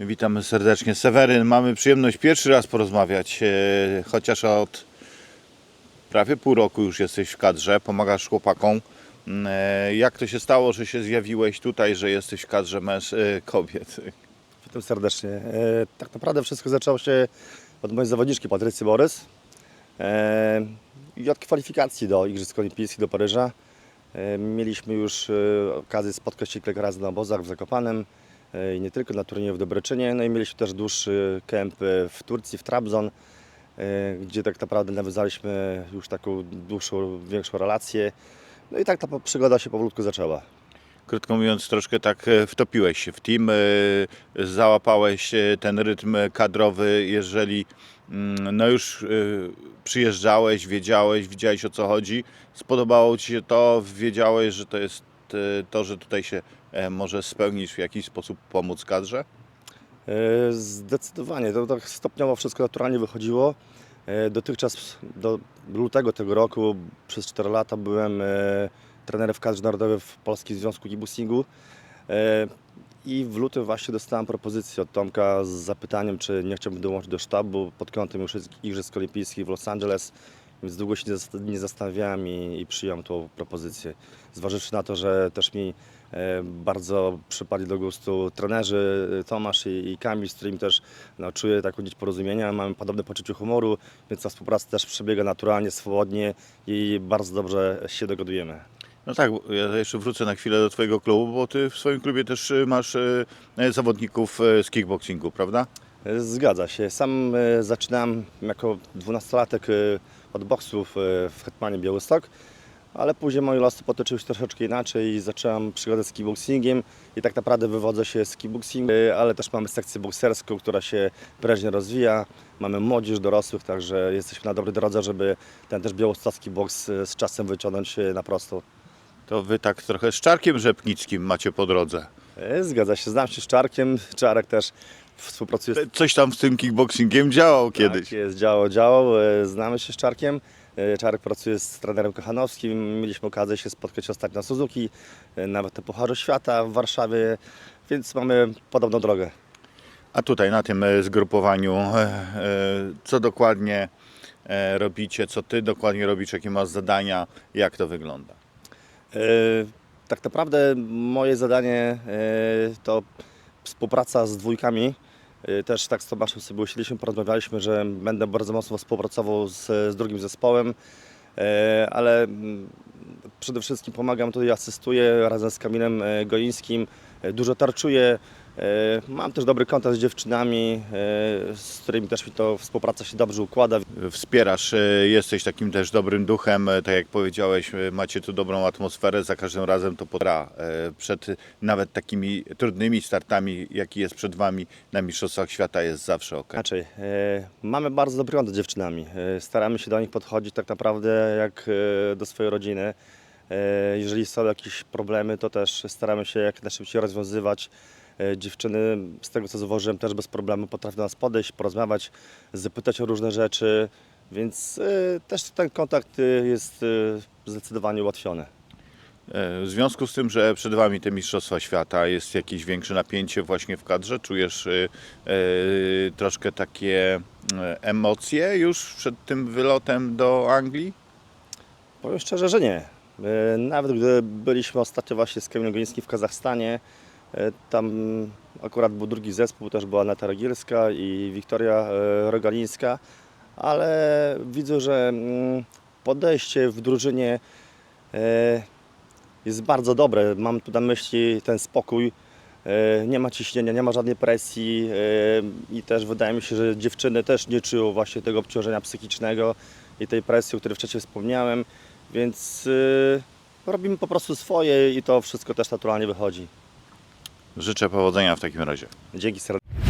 Witamy serdecznie. Seweryn, mamy przyjemność pierwszy raz porozmawiać, e, chociaż od prawie pół roku już jesteś w kadrze, pomagasz chłopakom. Mm, e, Jak to się stało, że się zjawiłeś tutaj, że jesteś w kadrze męż, e, kobiet? Witam serdecznie. Tak naprawdę wszystko zaczęło się od mojej zawodniczki Patrycji Borys i od kwalifikacji do Igrzysk Olimpijskich do Paryża. Mieliśmy już okazję spotkać się kilka razy na obozach w Zakopanem i nie tylko na turnieju w Dobryczynie. No i mieliśmy też dłuższy kemp e, w Turcji, w Trabzon, e, gdzie tak naprawdę nawiązaliśmy już taką dłuższą, większą relację. No i tak ta przygoda się powolutku zaczęła. Krótko mówiąc, troszkę tak e, wtopiłeś się w team, e, załapałeś e, ten rytm kadrowy, jeżeli mm, no już e, przyjeżdżałeś, wiedziałeś, widziałeś o co chodzi, spodobało Ci się to, wiedziałeś, że to jest e, to, że tutaj się e, może spełnić w jakiś sposób pomóc kadrze? E, Zdecydowanie, to tak stopniowo wszystko naturalnie wychodziło. E, Dotychczas do lutego tego roku przez 4 lata byłem e, trenerem w kadrze narodowej w Polskim Związku Kickboxingu E, i w lutym właśnie dostałem propozycję od Tomka z zapytaniem, czy nie chciałbym dołączyć do sztabu pod kątem już Igrzysk Olimpijskich w Los Angeles, więc długo się nie zast- nie zastanawiałem i, i przyjąłem tą propozycję. Zważywszy na to, że też mi e, bardzo przypadli do gustu trenerzy e, Tomasz i, i Kamil, z którymi też no, czuję taką nić porozumienia, mamy podobne poczucie humoru, więc ta współpraca też przebiega naturalnie, swobodnie i bardzo dobrze się dogadujemy. No tak, ja jeszcze wrócę na chwilę do Twojego klubu, bo Ty w swoim klubie też e, masz e, zawodników z kickboxingu, prawda? Zgadza się. Sam e, zaczynałem jako dwunastolatek e, od boksów e, w Hetmanie Białystok, ale później moje losy potoczyły się troszeczkę inaczej i zacząłem przygodę z kickboxingiem i tak naprawdę wywodzę się z kickboxingu, ale też mamy sekcję bokserską, która się prężnie rozwija. Mamy młodzież, dorosłych, także jesteśmy na dobrej drodze, żeby ten też białostocki boks z czasem wyciągnąć na prostą. To Wy tak trochę z Czarkiem Rzepnickim macie po drodze. Zgadza się, znam się z Czarkiem, Czarek też współpracuje z Coś tam z tym kickboxingiem działał kiedyś. Tak jest, działał, działał. E, Znamy się z Czarkiem. E, Czarek pracuje z trenerem Kochanowskim. Mieliśmy okazję się spotkać ostatnio na Suzuki, e, nawet na Pucharze Świata w Warszawie, więc mamy podobną drogę. A tutaj na tym e, zgrupowaniu, e, e, co dokładnie e, robicie, co Ty dokładnie robisz, jakie masz zadania, jak to wygląda? E, Tak naprawdę moje zadanie e, to współpraca z dwójkami. E, Też tak z Tomaszem sobie usiedliśmy, porozmawialiśmy, że będę bardzo mocno współpracował z, z drugim zespołem, e, ale mm, przede wszystkim pomagam tutaj, asystuję razem z Kamilem Golińskim, e, dużo tarczuję. E, Mam też dobry kontakt z dziewczynami, e, z którymi też mi to współpraca się dobrze układa. Wspierasz, e, jesteś takim też dobrym duchem, tak jak powiedziałeś, macie tu dobrą atmosferę, za każdym razem to potra. Przed nawet takimi trudnymi startami, jaki jest przed Wami na Mistrzostwach Świata jest zawsze ok. Inaczej, e, mamy bardzo dobry kontakt z dziewczynami. Staramy się do nich podchodzić tak naprawdę jak do swojej rodziny. E, jeżeli są jakieś problemy, to też staramy się jak najszybciej rozwiązywać. E, dziewczyny, z tego co zauważyłem, też bez problemu potrafią nas podejść, porozmawiać, zapytać o różne rzeczy, więc e, też ten kontakt jest zdecydowanie ułatwiony. W związku z tym, że przed Wami te Mistrzostwa Świata, jest jakieś większe napięcie właśnie w kadrze? Czujesz e, troszkę takie emocje już przed tym wylotem do Anglii? Powiem szczerze, że nie. E, Nawet gdy byliśmy ostatnio właśnie z Kamilem Golińskim w Kazachstanie, e, tam akurat był drugi zespół, też była Nata Rogielska i Wiktoria e, Rogalińska, ale widzę, że mm, podejście w drużynie jest bardzo dobre. Mam tu na myśli ten spokój. Nie ma ciśnienia, nie ma żadnej presji i też wydaje mi się, że dziewczyny też nie czują właśnie tego obciążenia psychicznego i tej presji, o której wcześniej wspomniałem, więc e, robimy po prostu swoje i to wszystko też naturalnie wychodzi. Życzę powodzenia w takim razie. Dzięki serdecznie.